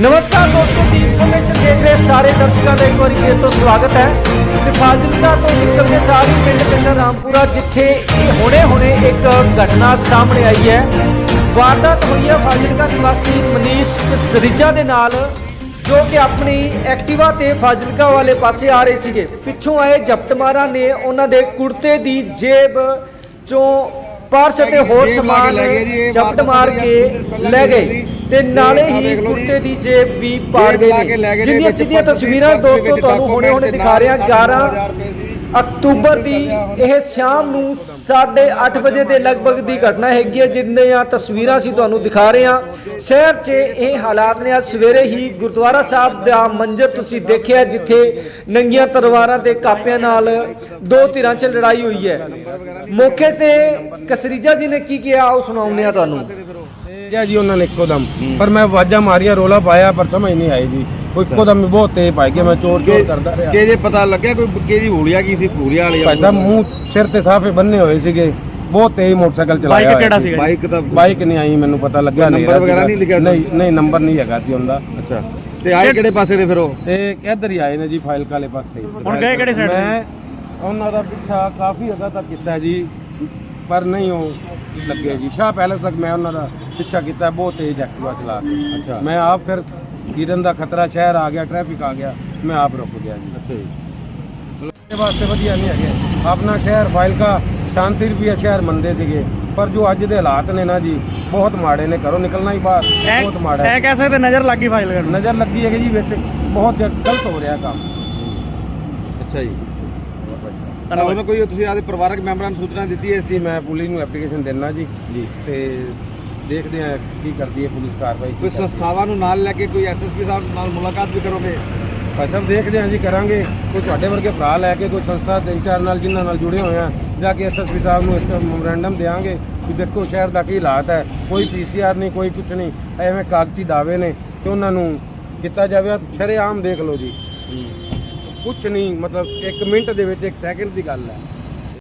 ਨਮਸਕਾਰ ਦੋਸਤੋ ਦੀ ਇਨਫੋਰਮੇਸ਼ਨ ਦੇਖ ਰਹੇ ਸਾਰੇ ਦਰਸ਼ਕਾਂ ਦਾ ਇੱਕ ਵਾਰੀ ਫੇਰ ਤੋਂ ਸਵਾਗਤ ਹੈ। ਤੇ ਫਾਜ਼ਿਲਕਾ ਤੋਂ ਨਿਕਲਦੇ ਸਾਰੀ ਪਿੰਡ ਪਿੰਡ ਰਾਮਪੁਰਾ, ਜਿੱਥੇ ਇਹ ਹੁਣੇ-ਹੁਣੇ ਇੱਕ ਘਟਨਾ ਸਾਹਮਣੇ ਆਈ ਹੈ। ਵਾਰਦਾਤ ਹੋਈ ਹੈ ਫਾਜ਼ਿਲਕਾ ਨਿਵਾਸੀ ਮਨੀਸ਼ ਸਰੀਜਾ ਦੇ ਨਾਲ, ਜੋ ਕਿ ਆਪਣੀ ਐਕਟਿਵਾ ਤੇ ਫਾਜ਼ਿਲਕਾ ਵਾਲੇ ਪਾਸੇ ਆ ਰਹੇ ਸੀਗੇ। ਪਿੱਛੋਂ ਆਏ ਜ਼ਬਤਮਾਰਾਂ ਨੇ ਉਹਨਾਂ ਦੇ ਕੁੜਤੇ ਦੀ ਜੇਬ ਚੋਂ ਪਰਸ ਤੇ ਹੋਰ ਸਮਾਨ ਲੈ ਗਏ ਜੀ, ਇਹ ਜ਼ਬਤ ਵਾਰਦਾਤ ਮਾਰ ਕੇ। ਲੈ ਗਏ। ਤੇ ਨਾਲੇ ਹੀ ਕੁੜਤੇ ਦੀ ਜੇਬ ਵੀ ਪਾੜ ਗਏ ਨੇ। ਜਿੰਨੀਆਂ ਸਿੱਧੀਆਂ ਤਸਵੀਰਾਂ ਦੋਸਤੋ ਤੁਹਾਨੂੰ ਹੁਣੇ ਹੁਣੇ ਦਿਖਾ ਰਿਹਾ ਨਾਲ 11 ਅਕਤੂਬਰ ਦੀ ਇਹ ਸ਼ਾਮ ਨੂੰ 8:30 ਵਜੇ ਦੇ ਲਗਭਗ ਦੀ ਘਟਨਾ ਹੈਗੀ ਹੈ ਜਿੰਨੀਆਂ ਤਸਵੀਰਾਂ ਸੀ ਤੁਹਾਨੂੰ ਦਿਖਾ ਰਹੇ ਹਾਂ। ਸ਼ਹਿਰ 'ਚ ਇਹ ਹਾਲਾਤ ਨੇ। ਅੱਜ ਸਵੇਰੇ ਹੀ ਗੁਰਦੁਆਰਾ ਸਾਹਿਬ ਦਾ ਮੰਜ਼ਰ ਤੁਸੀਂ ਦੇਖਿਆ, ਜਿੱਥੇ ਨੰਗੀਆਂ ਤਲਵਾਰਾਂ ਤੇ ਕਾਪਿਆਂ ਨਾਲ ਦੋ ਧਿਰਾਂ 'ਚ ਲੜਾਈ ਹੋਈ ਹੈ। ਮੌਕੇ ਤੇ ਕਸਰੀਜਾ ਜੀ ਨੇ ਕੀ ਕਿਹਾ, ਉਹ ਸੁਣਾਉਂਦੇ ਆ ਤੁਹਾਨੂੰ। ਜੀ, ਉਹਨਾਂ ਨੇ ਇੱਕੋ ਦਮ। ਪਰ ਮੈਂ ਆਵਾਜ਼ਾਂ ਮਾਰੀਆਂ, ਰੋਲਾ ਪਾਇਆ, ਪਰ ਸਮਝ ਨਹੀਂ ਆਈ ਜੀ। ਉਹ ਇੱਕੋ ਦਮ ਬਹੁਤ ਤੇਜ਼ ਪਾਈ ਗਿਆ ਮੈਂ ਚੋਰ ਚੋਰ ਕਰਦਾ ਰਿਹਾ ਕਿ ਜੇ ਪਤਾ ਲੱਗਿਆ ਕੋਈ ਕਿਹਦੀ ਹੂਲੀਆ ਕੀ ਸੀ ਹੂਲੀਆ ਵਾਲੀ ਭਾਈ ਸਾਹਿਬ ਮੂੰਹ ਸਿਰ ਤੇ ਸਾਫੇ ਬੰਨੇ ਹੋਏ ਸੀਗੇ ਬਹੁਤ ਤੇਜ਼ ਮੋਟਰਸਾਈਕਲ ਚਲਾਇਆ ਬਾਈਕ ਕਿਹੜਾ ਸੀਗਾ? ਬਾਈਕ ਤਾਂ ਬਾਈਕ ਨਹੀਂ ਆਈ ਮੈਨੂੰ ਪਤਾ ਲੱਗਿਆ ਹਨੇਰਾ ਨੰਬਰ ਵਗੈਰਾ। ਨਹੀਂ ਲਿਖਿਆ? ਨਹੀਂ ਨਹੀਂ ਨੰਬਰ ਨਹੀਂ ਹੈਗਾ ਸੀ ਉਹਦਾ ਅੱਛਾ ਤੇ ਆਏ ਕਿਹੜੇ ਪਾਸੇ ਨੇ ਫਿਰ ਉਹ ਤੇ ਇੱਧਰ ਹੀ ਆਏ ਨੇ ਜੀ ਫਾਈਲ ਕਾਲੇ ਪਾਸੇ ਹੁਣ ਗਏ ਕਿਹੜੇ ਤੇ? ਮੈਂ ਉਹਨਾਂ ਦਾ ਪਿੱਛਾ ਕਾਫੀ ਅਗਾ ਤੱਕ ਕੀਤਾ ਜੀ ਪਰ ਨਹੀਂ ਉਹ ਲੱਗੇ ਜੀ ਸ਼ਾਹ ਪੈਲਸ ਤੱਕ ਮੈਂ ਉਹਨਾਂ ਦਾ ਪਿੱਛਾ ਕੀਤਾ ਬਹੁਤ ਤੇਜ਼ ਐਕਟਿਵਾ ਚਲਾ ਕੇ ਅੱਛਾ। ਮੈਂ ਆਪ ਫਿਰ ਗਿਰਨ ਦਾ ਖਤਰਾ ਸ਼ਹਿਰ ਆ ਗਿਆ ਟ੍ਰੈਫਿਕ ਆ ਗਿਆ ਮੈਂ ਆਪ ਰੁਕ ਗਿਆ ਜੀ। ਅੱਛਾ ਜੀ। ਇਹ ਵਾਸਤੇ ਵਧੀਆ ਨਹੀਂ ਹੈਗੇ। ਆਪਣਾ ਸ਼ਹਿਰ ਫਾਈਲਕਾ ਸ਼ਾਂਤੀ ਰੁਪਿਆ ਸ਼ਹਿਰ ਮੰਦੇ ਸੀਗੇ। ਪਰ ਜੋ ਅੱਜ ਦੇ ਹਾਲਾਤ ਨੇ ਨਾ ਜੀ ਬਹੁਤ ਮਾੜੇ ਨੇ ਘਰੋਂ ਨਿਕਲਣਾ ਹੀ ਬਾਹਰ ਬਹੁਤ ਮਾੜਾ ਇਹ ਹੈ ਕਹਿ ਸਕਦੇ ਨਜ਼ਰ ਲੱਗੀ ਫਾਈਲ ਕਰਨ ਨਜ਼ਰ ਲੱਗੀ ਹੈ ਕਿ ਜੀ ਵਿੱਚ ਬਹੁਤ ਗਲਤ ਹੋ ਰਿਹਾ ਕੰਮ। ਅੱਛਾ ਜੀ। ਤਾਂ ਉਹਨਾਂ ਕੋਈ ਤੁਸੀਂ ਆਦੇ ਪਰਿਵਾਰਕ ਮੈਂਬਰਾਂ ਨੂੰ ਸੂਚਨਾ ਦਿੱਤੀ ਹੈ? ਸੀ ਮੈਂ ਪੁਲਿਸ ਨੂੰ ਐਪਲੀਕੇਸ਼ਨ ਦੇਣਾ ਜੀ। ਜੀ। ਤੇ ਦੇਖਦੇ ਆ ਕੀ ਕਰਦੀ ਹੈ ਪੁਲਿਸ ਕਾਰਵਾਈ ਕੀ ਕੋਈ ਕਰਦੀ ਹੈ। ਸੰਸਥਾਵਾਂ ਨੂੰ ਨਾਲ ਲੈ ਕੇ ਕੋਈ ਐਸਐਸਪੀ ਸਾਹਿਬ ਨਾਲ ਮੁਲਾਕਾਤ ਵੀ ਕਰੋਗੇ? ਭਾਈ ਸਾਹਿਬ ਦੇਖਦੇ ਹਾਂ ਜੀ ਕਰਾਂਗੇ। ਕੋਈ ਤੁਹਾਡੇ ਵਰਗੇ ਭਰਾ ਲੈ ਕੇ ਕੋਈ ਸੰਸਥਾ ਤਿੰਨ ਚਾਰ ਨਾਲ ਜਿਨ੍ਹਾਂ ਨਾਲ ਜੁੜੇ ਹੋਏ ਆ ਜਾ ਕੇ ਐਸਐਸਪੀ ਸਾਹਿਬ ਨੂੰ ਇਸ ਮੈਮੋਰੈਂਡਮ ਦੇਾਂਗੇ ਕਿ ਦੇਖੋ ਸ਼ਹਿਰ ਦਾ ਕੀ ਹਾਲਾਤ ਹੈ। ਕੋਈ ਪੀਸੀਆਰ ਨਹੀਂ ਕੋਈ ਕੁਝ ਨਹੀਂ। ਐਵੇਂ ਕਾਗਜ਼ੀ ਦਾਅਵੇ ਨੇ ਤੇ ਉਹਨਾਂ ਨੂੰ ਕੀਤਾ ਜਾਵੇ। ਸ਼ਰੇਆਮ ਦੇਖ ਲਓ ਜੀ। ਕੁਝ ਨਹੀਂ ਮਤਲਬ 1 ਮਿੰਟ ਦੇ ਵਿੱਚ 1 ਸੈਕਿੰਡ ਦੀ ਗੱਲ ਹੈ।